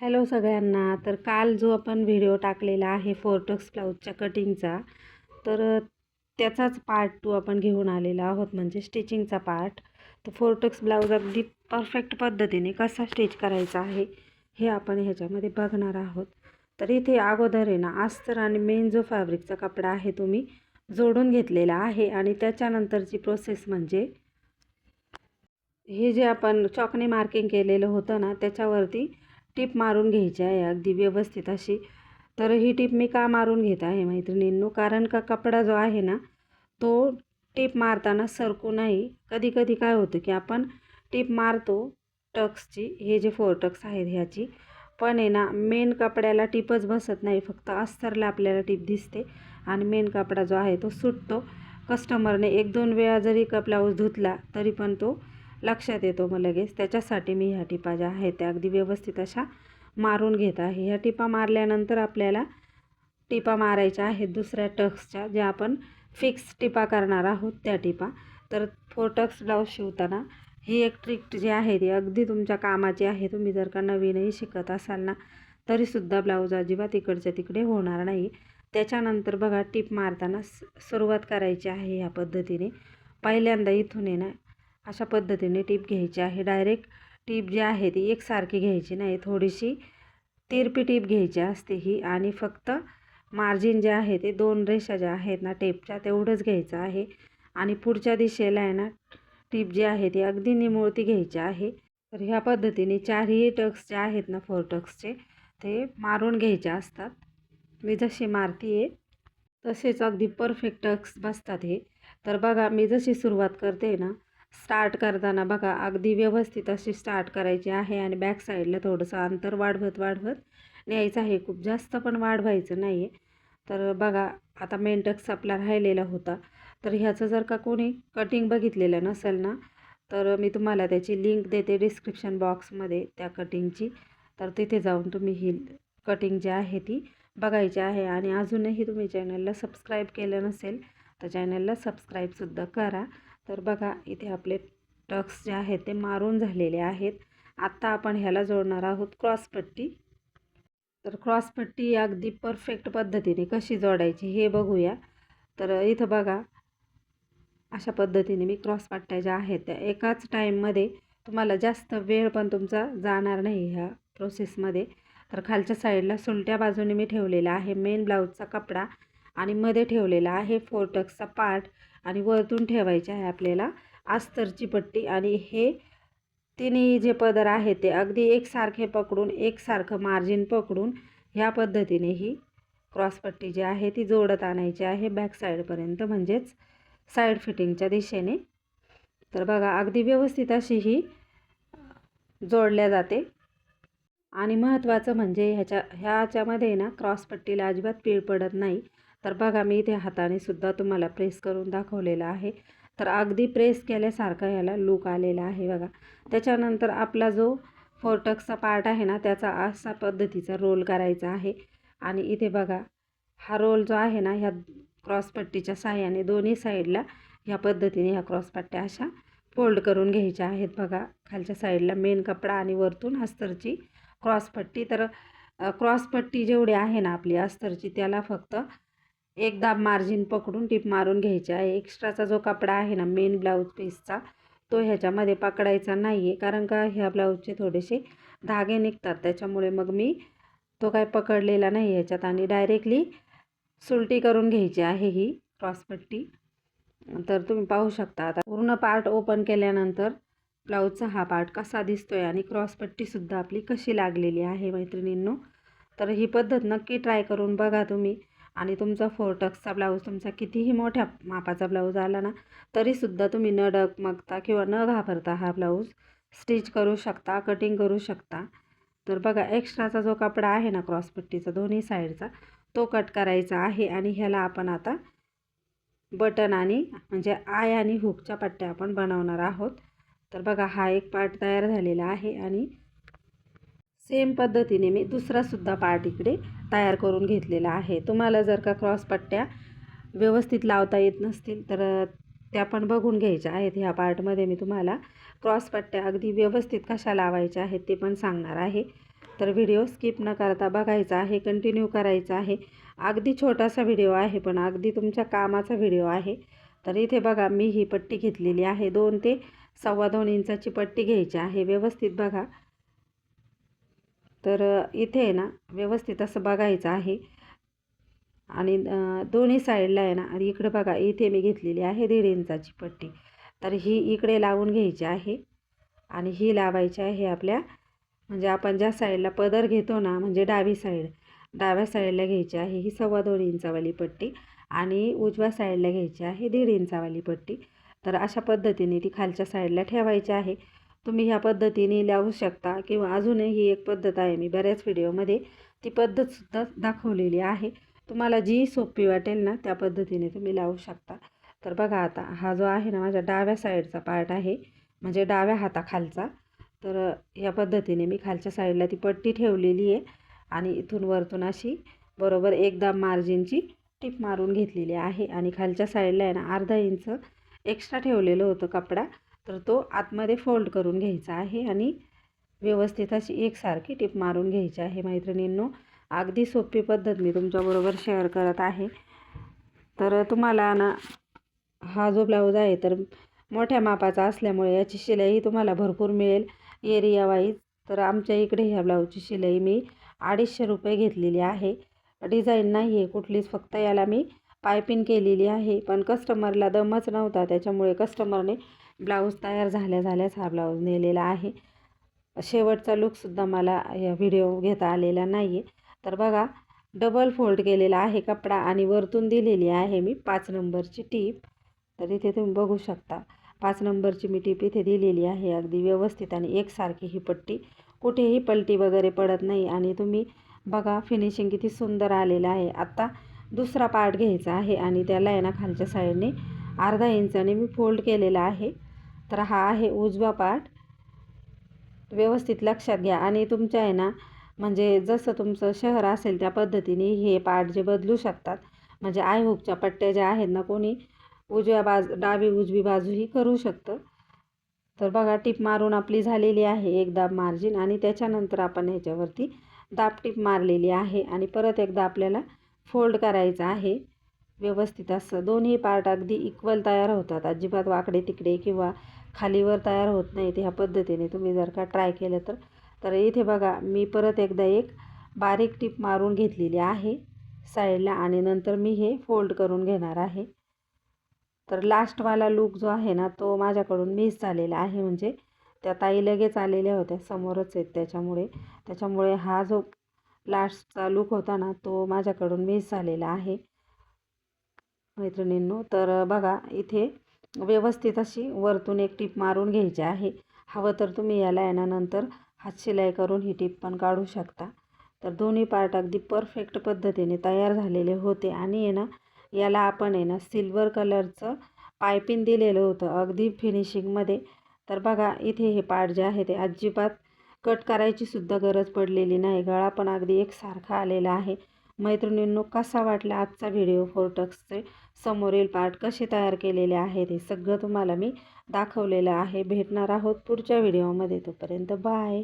Hello सगळ्यांना. तर काल जो आपण व्हिडिओ टाकलेला आहे फोरटक्स ब्लाऊजच्या कटिंगचा तर त्याचाच पार्ट टू आपण घेऊन आलेलो आहोत म्हणजे स्टिचिंगचा पार्ट तर फोरटक्स ब्लाऊज अगदी परफेक्ट पद्धतीने कसा स्टिच करायचा आहे हे आपण ह्याच्यामध्ये बघणार आहोत. तर इथे अगोदर आहे ना अस्तर आणि मेन जो फॅब्रिकचा कपडा आहे तो मी जोडून घेतलेला आहे आणि त्याच्यानंतरची प्रोसेस म्हणजे हे जे आपण चॉकने मार्किंग केलेलं होतं ना त्याच्यावरती टीप मारून घ्यायची आहे अगदी व्यवस्थित अशी. तर ही टीप मी का मारून घेत आहे मैत्रिणींनो? कारण का कपडा जो आहे ना तो टीप मारताना सरकू नाही. कधी कधी काय होतं की आपण टीप मारतो टक्सची हे जे फोर टक्स आहेत ह्याची पण आहे ना मेन कपड्याला टीपच बसत नाही. फक्त अस्तरला आपल्याला टीप दिसते आणि मेन कपडा जो आहे तो सुटतो. कस्टमरने एक दोन वेळा जरी का ब्लाऊज धुतला तरी पण तो लक्षात येतो मग लगेच. त्याच्यासाठी मी ह्या टिपा ज्या आहेत त्या अगदी व्यवस्थित अशा मारून घेत आहे. ह्या टिपा मारल्यानंतर आपल्याला टिपा मारायच्या आहेत दुसऱ्या टक्सच्या ज्या आपण फिक्स टिपा करणार आहोत त्या टिपा. तर फोर टक्स ब्लाऊज शिवताना ही एक ट्रिक जी आहे ती अगदी तुमच्या कामाची आहे. तुम्ही जर का नवीनही शिकत असाल ना तरीसुद्धा ब्लाऊज अजिबात इकडच्या तिकडे होणार नाही. त्याच्यानंतर बघा टिप मारताना स सुरुवात करायची आहे ह्या पद्धतीने. पहिल्यांदा इथून आहे ना अशा पद्धतीने टीप घ्यायची आहे. डायरेक्ट टीप जी आहे ती एकसारखी घ्यायची नाही. थोडीशी तिरपी टीप घ्यायची असते ही आणि फक्त मार्जिन जे आहे ते दोन रेषा ज्या आहेत ना टेपच्या तेवढंच घ्यायचं आहे. आणि पुढच्या दिशेला आहे ना टीप जी आहे ती अगदी निमुळती घ्यायची आहे. तर ह्या पद्धतीने चारही टक्स जे आहेत ना फोर टक्सचे ते मारून घ्यायचे असतात. मी जशी मारती आहे तसेच अगदी परफेक्ट टक्स बसतात हे. तर बघा मी जशी सुरुवात करते ना स्टार्ट करताना बघा अगदी व्यवस्थित अशी स्टार्ट करायची आहे आणि बॅक साईडला थोडंसं अंतर वाढवत वाढवत न्यायचं आहे. खूप जास्त पण वाढवायचं नाही आहे तर बघा आता मेंटक्स आपला राहिलेला होता. तर ह्याचं जर का कोणी कटिंग बघितलेलं नसेल ना तर मी तुम्हाला त्याची लिंक देते डिस्क्रिप्शन बॉक्समध्ये त्या कटिंगची. तर तिथे जाऊन तुम्ही ही कटिंग जी आहे ती बघायची आहे. आणि अजूनही तुम्ही चॅनलला सबस्क्राईब केलं नसेल तर चॅनलला सबस्क्राईबसुद्धा करा. तर बघा इथे आपले टक्स जे आहेत ते मारून झालेले आहेत. आत्ता आपण ह्याला जोडणार आहोत क्रॉसपट्टी तर क्रॉसपट्टी अगदी परफेक्ट पद्धतीने कशी जोडायची हे बघूया. तर इथं बघा अशा पद्धतीने मी क्रॉसपट्ट्या ज्या आहेत त्या एकाच टाईममध्ये तुम्हाला जास्त वेळ पण तुमचा जाणार नाही ह्या प्रोसेसमध्ये तर खालच्या साईडला सुलट्या बाजूने मी ठेवलेला आहे मेन ब्लाऊजचा कपडा आणि मध्ये ठेवलेला आहे फोर टक्सचा पार्ट आणि वरतून ठेवायचे आहे आपल्याला अस्तरची पट्टी. आणि हे तिन्ही जे पदर आहे ते अगदी एकसारखे पकडून एकसारखं मार्जिन पकडून ह्या पद्धतीने ही क्रॉसपट्टी जी आहे ती जोडत आणायची आहे बॅक साईडपर्यंत म्हणजेच साईड फिटिंगच्या दिशेने. तर बघा अगदी व्यवस्थित अशी ही जोडल्या जाते. आणि महत्त्वाचं म्हणजे ह्याच्या ह्याच्यामध्ये ना क्रॉसपट्टीला अजिबात पीळ पडत नाही. तर बघा मी इथे हाताने सुद्धा तुम्हाला प्रेस करून दाखवलेला आहे. तर अगदी प्रेस केल्यासारखा ह्याला लूक आलेला आहे बघा. त्याच्यानंतर आपला जो फोरटक्सचा पार्ट आहे ना त्याचा असा पद्धतीचा रोल करायचा आहे. आणि इथे बघा हा रोल जो आहे ना ह्या क्रॉसपट्टीच्या साह्याने दोन्ही साईडला ह्या पद्धतीने ह्या क्रॉसपट्ट्या अशा फोल्ड करून घ्यायच्या आहेत बघा. खालच्या साईडला मेन कपडा आणि वरतून अस्तरची क्रॉसपट्टी तर क्रॉसपट्टी जेवढी आहे ना आपली अस्तरची त्याला फक्त एकदा मार्जिन पकडून टीप मारून घ्यायची आहे. एक्स्ट्राचा जो कपडा आहे ना मेन ब्लाऊज पीसचा तो ह्याच्यामध्ये पकडायचा नाही आहे कारण का ह्या ब्लाऊजचे थोडेसे धागे निघतात. त्याच्यामुळे मग मी तो काय पकडलेला नाही ह्याच्यात. आणि डायरेक्टली सुलटी करून घ्यायची आहे ही क्रॉसपट्टी तर तुम्ही पाहू शकता. आता पूर्ण पार्ट ओपन केल्यानंतर ब्लाऊजचा हा पार्ट कसा दिसतो आहे आणि क्रॉसपट्टीसुद्धा आपली कशी लागलेली आहे मैत्रिणींनो. तर ही पद्धत नक्की ट्राय करून बघा तुम्ही. आणि तुमचा फोर टक्सचा ब्लाऊज तुमचा कितीही मोठ्या मापाचा ब्लाऊज आला ना तरीसुद्धा तुम्ही न डगमगता किंवा न घाबरता हा ब्लाऊज स्टिच करू शकता कटिंग करू शकता. तर बघा एक्स्ट्राचा जो कपडा आहे ना क्रॉसपट्टीचा दोन्ही साईडचा तो कट करायचा आहे आणि ह्याला आपण आता बटन आणि म्हणजे आय आणि हुकच्या पट्ट्या आपण बनवणार आहोत. तर बघा हा एक पार्ट तयार झालेला आहे आणि सेम पद्धतीने मी दुसरासुद्धा पार्ट इकडे तयार करून घेतलेला आहे. तुम्हाला जर का क्रॉस पट्ट्या व्यवस्थित लावता येत नसतील तर त्या पण बघून घ्यायच्या आहेत. ह्या पार्टमध्ये मी तुम्हाला क्रॉस पट्ट्या अगदी व्यवस्थित कशा लावायच्या आहेत ते पण सांगणार आहे. तर व्हिडिओ स्किप न करता बघायचा आहे कंटिन्यू करायचा आहे. अगदी छोटासा व्हिडिओ आहे पण अगदी तुमच्या कामाचा व्हिडिओ आहे. तर इथे बघा मी ही पट्टी घेतलेली आहे. दोन ते सव्वा दोन इंचाची पट्टी घ्यायची आहे. व्यवस्थित बघा. तर इथे आहे ना व्यवस्थित असं बघायचं आहे. आणि दोन्ही साईडला आहे ना आणि इकडं बघा इथे मी घेतलेली आहे दीड इंचाची पट्टी. तर ही इकडे लावून घ्यायची आहे. आणि ही लावायची आहे आपल्या म्हणजे आपण ज्या साईडला पदर घेतो ना म्हणजे डावी साईड डाव्या साईडला घ्यायची आहे ही सव्वा दोन इंचावाली पट्टी. आणि उजव्या साईडला घ्यायची आहे दीड इंचावाली पट्टी. तर अशा पद्धतीने ती खालच्या साईडला ठेवायची आहे. तुम्ही ह्या पद्धतीने लावू शकता किंवा अजूनही एक पद्धत आहे मी बऱ्याच व्हिडिओमध्ये ती पद्धतसुद्धा दाखवलेली आहे. तुम्हाला जी सोपी वाटेल ना त्या पद्धतीने तुम्ही लावू शकता. तर बघा आता हा जो आहे ना माझ्या डाव्या साईडचा पार्ट आहे म्हणजे डाव्या हाताखालचा. तर या पद्धतीने मी खालच्या साईडला ती पट्टी ठेवलेली आहे आणि इथून वरतून अशी बरोबर एकदा मार्जिनची टिप मारून घेतलेली आहे. आणि खालच्या साईडला आहे ना अर्धा इंच एक्स्ट्रा ठेवलेलं होतं कपडा. तर तो आतमध्ये फोल्ड करून घ्यायचा आहे आणि व्यवस्थित अशी एकसारखी टिप मारून घ्यायची आहे. मैत्रिणींनो अगदी सोपी पद्धत मी तुमच्याबरोबर शेअर करत आहे. तर तुम्हाला ना हा जो ब्लाऊज आहे तर मोठ्या मापाचा असल्यामुळे याची शिलाई तुम्हाला भरपूर मिळेल. एरिया वाईज तर आमच्या इकडे ह्या ब्लाऊजची शिलाई मी अडीचशे रुपये घेतलेली आहे. डिझाईन नाही आहे कुठलीच फक्त याला मी पायपिंग केलेली आहे. पण कस्टमरला दमच नव्हता त्याच्यामुळे कस्टमरने ब्लाऊज तयार झाल्या झाल्याच हा ब्लाऊज नेलेला आहे. शेवटचा लुकसुद्धा मला या व्हिडिओ घेता आलेला नाही आहे तर बघा डबल फोल्ड केलेला आहे कपडा आणि वरतून दिलेली आहे मी पाच नंबरची टीप. तर इथे तुम्ही बघू शकता पाच नंबरची मी टीप इथे दिलेली आहे. अगदी व्यवस्थित आणि एकसारखी ही पट्टी. कुठेही पलटी वगैरे पडत नाही आणि तुम्ही बघा फिनिशिंग किती सुंदर आलेलं आहे. आत्ता दुसरा पार्ट घ्यायचा आहे आणि त्याला आहे ना खालच्या साईडने अर्धा इंचाने मी फोल्ड केलेला आहे. तर हा आहे उजवा पार्ट व्यवस्थित लक्षात घ्या. आणि तुमच्या आहे ना म्हणजे जसं तुमचं शहर असेल त्या पद्धतीने हे पार्ट जे बदलू शकतात. म्हणजे आय हुकच्या पट्ट्या ज्या आहेत ना कोणी उजव्या बाजू डावी उजवी बाजूही करू शकतं. तर बघा टीप मारून आपली झालेली आहे एकदा मार्जिन आणि त्याच्यानंतर आपण ह्याच्यावरती दाब टीप मारलेली आहे. आणि परत एकदा आपल्याला फोल्ड करायचं आहे. व्यवस्थित असं दोन्ही पार्ट अगदी इक्वल तयार होतात. अजिबात वाकडे तिकडे किंवा खालीवर तयार होत नाही ह्या पद्धतीने. तुम्ही जर का ट्राय केलं तर. तर इथे बघा मी परत एकदा एक बारीक टीप मारून घेतलेली आहे साईडला आणि नंतर मी हे फोल्ड करून घेणार आहे. तर लास्टवाला लूक जो आहे ना तो माझ्याकडून मिस झालेला आहे. म्हणजे त्या ताई लगेच आलेल्या होत्या समोरच आहेत त्याच्यामुळे. त्याच्यामुळे हा जो लास्टचा लूक होता ना तो माझ्याकडून मिस झालेला आहे. मैत्रिणींनो तर बघा इथे व्यवस्थित अशी वरतून एक टीप मारून घ्यायची आहे. हवं तर तुम्ही याला येण्यानंतर हात शिलाई करून ही टीप पण काढू शकता. तर दोन्ही पार्ट अगदी परफेक्ट पद्धतीने तयार झालेले होते आणि आहे ना याला आपण आहे ना सिल्वर कलरचं पायपिंग दिलेलं होतं अगदी फिनिशिंगमध्ये. तर बघा इथे हे पार्ट जे आहे ते अजिबात कट करायची सुद्धा गरज पडलेली नाही. गळा पण अगदी एकसारखा आलेला आहे. मैत्रिणींनो कसा वाटला आजचा व्हिडिओ? फोर्टक्सचे समोरील पार्ट कसे तयार केलेले आहेत हे सगळं तुम्हाला मी दाखवलेलं आहे. भेटणार आहोत पुढच्या व्हिडिओमध्ये. तोपर्यंत बाय.